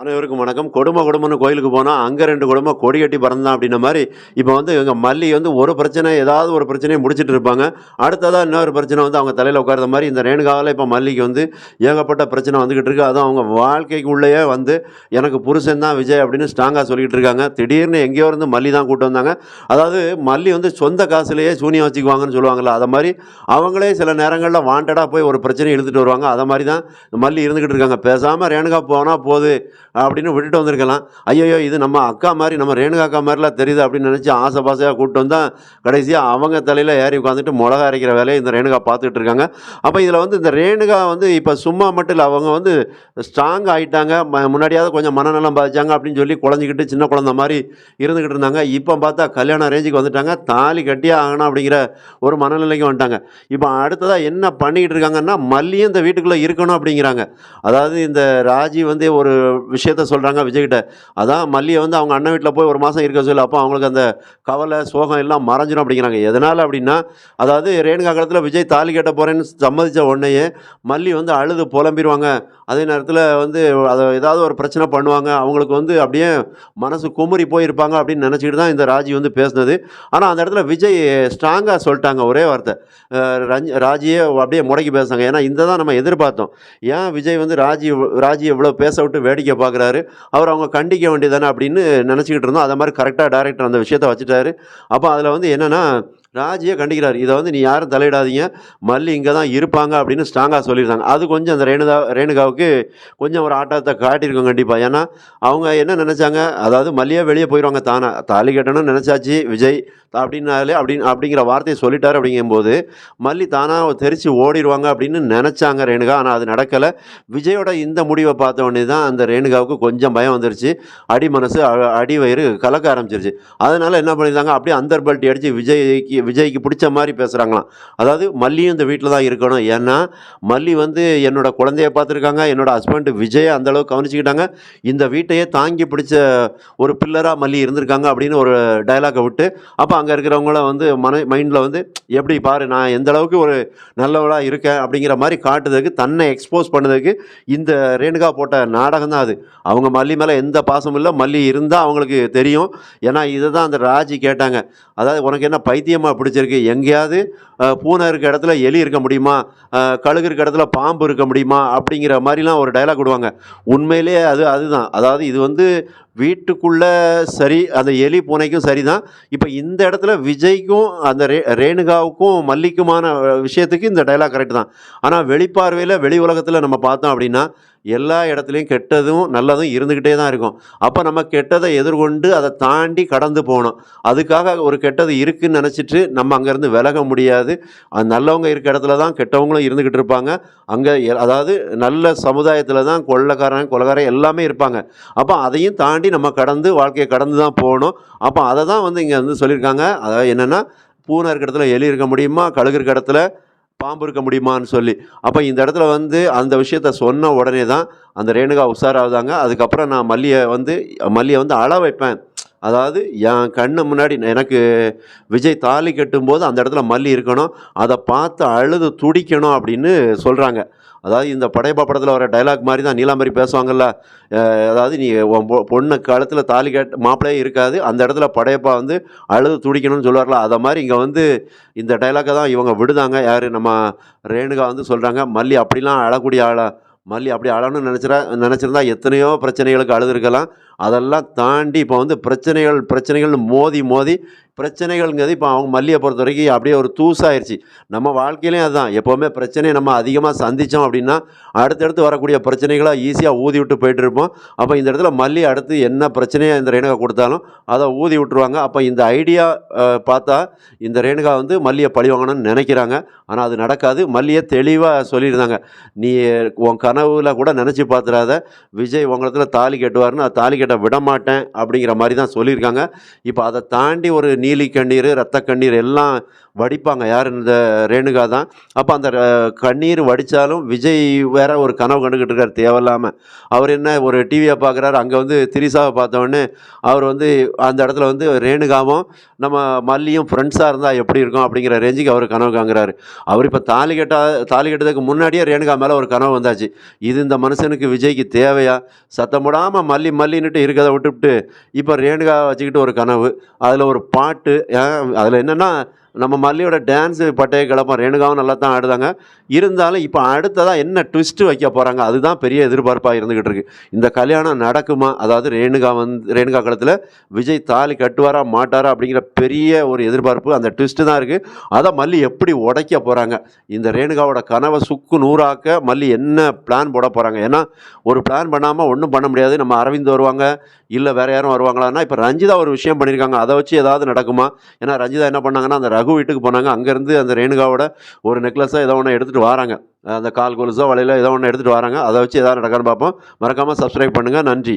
அனைவருக்கும் வணக்கம். கொடுமை கொடுமைன்னு கோயிலுக்கு போனால் அங்கே ரெண்டு கொடுமை கொடி கட்டி பறந்தான் அப்படின்ன மாதிரி இப்போ வந்து இவங்க மல்லி வந்து ஒரு பிரச்சனை ஏதாவது ஒரு பிரச்சனையை முடிச்சிட்டு இருப்பாங்க. அடுத்ததாக இன்னொரு பிரச்சனை வந்து அவங்க தலையில் உட்கார்ற மாதிரி இந்த ரேணுகாவில் இப்போ மல்லிக்கு வந்து ஏகப்பட்ட பிரச்சனை வந்துக்கிட்டு இருக்குது அதுவும் அவங்க வாழ்க்கைக்குள்ளேயே வந்து எனக்கு புருஷன் தான் விஜய் அப்படின்னு ஸ்ட்ராங்காக சொல்லிக்கிட்டு இருக்காங்க. திடீர்னு எங்கேயோ இருந்து மல்லி தான் கூட்டு வந்தாங்க. அதாவது மல்லி வந்து சொந்த காசுலேயே சூனியம் வச்சுக்குவாங்கன்னு சொல்லுவாங்கல்ல அதை மாதிரி அவங்களே சில நேரங்களில் வாண்டடாக போய் ஒரு பிரச்சனையை இழுத்துட்டு வருவாங்க. அதை மாதிரி தான் மல்லி இருந்துக்கிட்டு இருக்காங்க. பேசாமல் ரேணுகா போனால் போகுது அப்படின்னு விட்டுட்டு வந்திருக்கலாம். ஐயோ இது நம்ம அக்கா மாதிரி நம்ம ரேணுகா அக்கா மாதிரிலாம் தெரியுது அப்படின்னு நினச்சி ஆசை பாசையாக கூப்பிட்டு வந்தால் கடைசியாக அவங்க தலையில் ஏறி உட்காந்துட்டு மிளகா அரைக்கிற வேலையை இந்த ரேணுகா பார்த்துக்கிட்டு இருக்காங்க. அப்போ இதில் வந்து இந்த ரேணுகா வந்து இப்போ சும்மா மட்டும் இல்லை அவங்க வந்து ஸ்ட்ராங் ஆகிட்டாங்க முன்னாடியாவது கொஞ்சம் மனநலம் பாதிச்சாங்க அப்படின்னு சொல்லி குழஞ்சிக்கிட்டு சின்ன குழந்த மாதிரி இருந்துக்கிட்டு இருந்தாங்க. இப்போ பார்த்தா கல்யாண ரேஞ்சுக்கு வந்துட்டாங்க. தாலி கட்டியே ஆகணும் அப்படிங்கிற ஒரு மனநிலைக்கு வந்துட்டாங்க. இப்போ அடுத்ததாக என்ன பண்ணிக்கிட்டு இருக்காங்கன்னா மல்லியும் இந்த வீட்டுக்குள்ளே இருக்கணும் அப்படிங்கிறாங்க. அதாவது இந்த ராஜி வந்து ஒரு விஷயம் விஷயத்த சொல்கிறாங்க விஜய்கிட்ட. அதான் மல்லியை வந்து அவங்க அண்ணன் வீட்டில் போய் ஒரு மாதம் இருக்க சொல்லி அப்போ அவங்களுக்கு அந்த கவலை சோகம் எல்லாம் மறைஞ்சிடும் அப்படிங்கிறாங்க. எதனால் அப்படின்னா அதாவது ரேணுகா காலத்தில் விஜய் தாலி கட்ட போகிறேன்னு சம்மதித்த உடனேயே மல்லி வந்து அழுது புலம்பிடுவாங்க அதே நேரத்தில் வந்து அதை ஏதாவது ஒரு பிரச்சனை பண்ணுவாங்க. அவங்களுக்கு வந்து அப்படியே மனசு குமுறி போயிருப்பாங்க அப்படின்னு நினச்சிக்கிட்டு தான் இந்த ராஜி வந்து பேசுனது. ஆனால் அந்த இடத்துல விஜய் ஸ்ட்ராங்காக சொல்லிட்டாங்க ஒரே வார்த்தை. அஹ் ரஞ்சி ராஜியே அப்படியே முடக்கி பேசுனாங்க. ஏன்னா இந்த தான் நம்ம எதிர்பார்த்தோம். ஏன் விஜய் வந்து ராஜி ராஜி இவ்வளோ பேச விட்டு வேடிக்கை பார்க்குறாரு. அவர் அவங்க கண்டிக்க வேண்டியதானே அப்படின்னு நினச்சிக்கிட்டு இருந்தோம். அதை மாதிரி கரெக்டாக டேரக்டர் அந்த விஷயத்த வச்சுட்டாரு. அப்போ அதில் வந்து என்னென்னா ராஜியை கண்டிக்கிறார். இதை வந்து நீ யாரும் தலையிடாதீங்க. மல்லி இங்கே தான் இருப்பாங்க அப்படின்னு ஸ்ட்ராங்காக சொல்லியிருந்தாங்க. அது கொஞ்சம் அந்த ரேணுகா ரேணுகாவுக்கு கொஞ்சம் ஒரு ஆட்டத்தை காட்டியிருக்கோம் கண்டிப்பாக ஏன்னா அவங்க என்ன நினச்சாங்க? அதாவது மல்லியே வெளியே போயிடுவாங்க தானே? தாலி கட்டணும்னு நினச்சாச்சு விஜய். அப்படின்னாலே அப்படின்னு அப்படிங்கிற வார்த்தையை சொல்லிட்டார் அப்படிங்கும்போது மல்லி தானாக தெரித்து ஓடிடுவாங்க அப்படின்னு நினச்சாங்க ரேணுகா. ஆனால் அது நடக்கலை. விஜயோட இந்த முடிவை பார்த்த உடனே தான் அந்த ரேணுகாவுக்கு கொஞ்சம் பயம் வந்துருச்சு. அடி மனசு அடி வயிறு கலக்க ஆரம்பிச்சிருச்சு. அதனால் என்ன பண்ணியிருந்தாங்க? அப்படியே அந்தர் பல்ட்டி அடித்து விஜய்க்கு விஜய்க்கு பிடிச்ச மாதிரி பேசுகிறாங்களாம் அதாவது மல்லியும் இந்த வீட்டில் தான் இருக்கணும். ஏன்னா மல்லி வந்து என்னோட குழந்தைய பார்த்துருக்காங்க. என்னோட ஹஸ்பண்ட் விஜயை அந்தளவுக்கு கவனிச்சிக்கிட்டாங்க கவனிச்சுக்கிட்டாங்க. இந்த வீட்டையே தாங்கி பிடிச்ச ஒரு பில்லராக மல்லி இருந்திருக்காங்க அப்படின்னு ஒரு டைலாகை விட்டு அப்போ அங்கே இருக்கிறவங்கள வந்து மன மைண்டில் வந்து எப்படி பாரு நான் எந்த அளவுக்கு ஒரு நல்லவளாக இருக்கேன் அப்படிங்கிற மாதிரி காட்டுறதுக்கு தன்னை எக்ஸ்போஸ் பண்ணதுக்கு இந்த ரேணுகா போட்ட நாடகம் தான் அது. அவங்க மல்லி மேலே எந்த பாசமும் இல்லை. மல்லி இருந்தால் அவங்களுக்கு தெரியும். ஏன்னா இதை தான் அந்த ராஜி கேட்டாங்க. அதாவது உனக்கு என்ன பைத்தியமாக பிடிச்சிருக்கு. எங்கேயாவது பூனை இருக்க இடத்துல எலி இருக்க முடியுமா? கழுகு இருக்க இடத்துல பாம்பு இருக்க முடியுமா? அப்படிங்கிற மாதிரிலாம் ஒரு டைலாக் விடுவாங்க. உண்மையிலேயே அது அதுதான். அதாவது இது வந்து வீட்டுக்குள்ளே சரி அந்த எலி பூனைக்கும் சரி தான் இப்போ இந்த இடத்துல விஜய்க்கும் அந்த ரே ரேணுகாவுக்கும் மல்லிக்குமான விஷயத்துக்கு இந்த டைலாக் கரெக்ட் தான். ஆனால் வெளிப்பார்வையில் வெளி உலகத்தில் நம்ம பார்த்தோம் அப்படின்னா எல்லா இடத்துலையும் கெட்டதும் நல்லதும் இருந்துக்கிட்டே தான் இருக்கும். அப்போ நம்ம கெட்டதை எதிர்கொண்டு அதை தாண்டி கடந்து போகணும். அதுக்காக ஒரு கெட்டது இருக்குன்னு நினச்சிட்டு நம்ம அங்கேருந்து விலக முடியாது. அது நல்லவங்க இருக்க இடத்துல தான் கெட்டவங்களும் இருந்துக்கிட்டு இருப்பாங்க. அங்கே அதாவது நல்ல சமுதாயத்தில் தான் கொள்ளக்காரன் கொலகாரன் எல்லாமே இருப்பாங்க. அப்போ அதையும் தாண்டி நம்ம கடந்து வாழ்க்கையை கடந்து தான் போகணும். அப்போ அதை தான் வந்து இங்கே வந்து சொல்லியிருக்காங்க. அதாவது என்னென்னா பூனை இருக்க இடத்துல எலி இருக்க முடியுமா? கழுகு இருக்க இடத்துல பாம்பு இருக்க முடியுமான்னு சொல்லி. அப்போ இந்த இடத்துல வந்து அந்த விஷயத்த சொன்ன உடனே தான் அந்த ரேணுகா உஷாராகுதாங்க. அதுக்கப்புறம் நான் மல்லியை வந்து மல்லியை வந்து அள வைப்பேன் அதாவது என் கண்ணு முன்னாடி எனக்கு விஜய் தாலி கட்டும்போது அந்த இடத்துல மல்லி இருக்கணும் அதை பார்த்து அழுது துடிக்கணும் அப்படின்னு சொல்கிறாங்க அதாவது இந்த படையப்பா படத்தில் வர டைலாக் மாதிரி தான் நீலாம்பரி பேசுவாங்கல்ல அதாவது நீ பொ- பொண்ணு காலத்தில் தாலி கட்ட மாப்பிளையே இருக்காது அந்த இடத்துல படையப்பா வந்து அழுது துடிக்கணும்னு சொல்லுவார்ல அதை மாதிரி இங்கே வந்து இந்த டைலாக்கை தான் இவங்க விடுதாங்க. யார்? நம்ம ரேணுகா வந்து சொல்கிறாங்க மல்லி அப்படிலாம் அழக்கூடிய ஆளாக மல்லி அப்படி அழணும்னு நினச்சிரா நினச்சிருந்தா எத்தனையோ பிரச்சனைகளுக்கு அழுதுருக்கலாம். அதெல்லாம் தாண்டி இப்போ வந்து பிரச்சனைகள் பிரச்சனைகள்னு மோதி மோதி பிரச்சனைகள்ங்கிறது இப்போ அவங்க மல்லியை பொறுத்த வரைக்கும் அப்படியே ஒரு தூசாயிருச்சு. நம்ம வாழ்க்கையிலையும் அதுதான். எப்போவுமே பிரச்சனையை நம்ம அதிகமாக சந்தித்தோம் அப்படின்னா அடுத்தடுத்து வரக்கூடிய பிரச்சனைகளாக ஈஸியாக ஊதி விட்டு போயிட்டு இருப்போம். அப்போ இந்த இடத்துல மல்லி அடுத்து என்ன பிரச்சனையாக இந்த ரேணுகா கொடுத்தாலும் அதை ஊதி விட்டுருவாங்க. அப்போ இந்த ஐடியா பார்த்தா இந்த ரேணுகா வந்து மல்லியை பழி வாங்கணும்னு நினைக்கிறாங்க. ஆனால் அது நடக்காது. மல்லியை தெளிவாக சொல்லியிருந்தாங்க. நீ உன் கனவுல கூட நினச்சி பார்த்துடாத விஜய் உங்களத்தில் தாலி கட்டுவார்னு தாலி கட்ட விட மாட்டேன் அப்படிங்கிற மாதிரி தான் சொல்லியிருக்காங்க. இப்போ அதை தாண்டி ஒரு நீலி கண்ணீர் ரத்த கண்ணீர் எல்லாம் வடிப்பாங்க. யார் இந்த ரேணுகா தான்? அப்போ அந்த ர- கண்ணீர் வடித்தாலும் விஜய் வேற ஒரு கனவு கண்டுக்கிட்டு இருக்கார் தேவையில்லாமல் அவர் என்ன ஒரு டிவியை பார்க்குறாரு அங்கே வந்து திரிசாவை பார்த்தோன்னே அவர் வந்து அந்த இடத்துல வந்து ரேணுகாவும் நம்ம மல்லியும் ஃப்ரெண்ட்ஸாக இருந்தால் எப்படி இருக்கும் அப்படிங்கிற ரேஞ்சுக்கு அவர் கனவு காங்குறாரு அவர் இப்போ தாலி கட்டா தாலி கட்டதுக்கு முன்னாடியே ரேணுகா மேலே ஒரு கனவு வந்தாச்சு. இது இந்த மனுஷனுக்கு விஜய்க்கு தேவையா? சத்தம் போடாமல் மல்லி மல்லின்னுட்டு இருக்கிறத விட்டுவிட்டு இப்போ ரேணுகா வச்சுக்கிட்டு ஒரு கனவு. அதில் ஒரு பாட்டு அதில் என்னென்னா நம்ம மல்லியோட டான்ஸு பட்டைய கிளப்பம் ரேணுகாவும் நல்லா தான் ஆடுதாங்க. இருந்தாலும் இப்போ அடுத்ததாக என்ன ட்விஸ்ட்டு வைக்க போகிறாங்க அதுதான் பெரிய எதிர்பார்ப்பாக இருந்துக்கிட்டு இருக்குது இந்த கல்யாணம் நடக்குமா? அதாவது ரேணுகா வந்து ரேணுகா காலத்தில் விஜய் தாலி கட்டுவாரா மாட்டாரா அப்படிங்கிற பெரிய ஒரு எதிர்பார்ப்பு அந்த ட்விஸ்ட்டு தான் இருக்குது அதை மல்லி எப்படி உடைக்க போகிறாங்க இந்த ரேணுகாவோட கனவை சுக்கு நூறாக்க மல்லி என்ன பிளான் போட போகிறாங்க ஏன்னா ஒரு பிளான் பண்ணாமல் ஒன்றும் பண்ண முடியாது. நம்ம அரவிந்த் வருவாங்க இல்லை வேறு யாரும் வருவாங்களான்னா இப்போ ரஞ்சிதா ஒரு விஷயம் பண்ணியிருக்காங்க அதை வச்சு ஏதாவது நடக்குமா? ஏன்னா ரஞ்சிதா என்ன பண்ணாங்கன்னா அந்த ரகு வீட்டுக்கு போனாங்க. அங்கேருந்து அந்த ரேணுகாவோட ஒரு நெக்லஸாக ஏதோ ஒன்று எடுத்துகிட்டு வராங்க. அந்த கால் கொலுசோ வலையில ஏதோ ஒன்று எடுத்துகிட்டு வராங்க. அதை வச்சு எதாவது நடக்கான்னு பார்ப்போம். மறக்காமல் சப்ஸ்கிரைப் பண்ணுங்கள் நன்றி.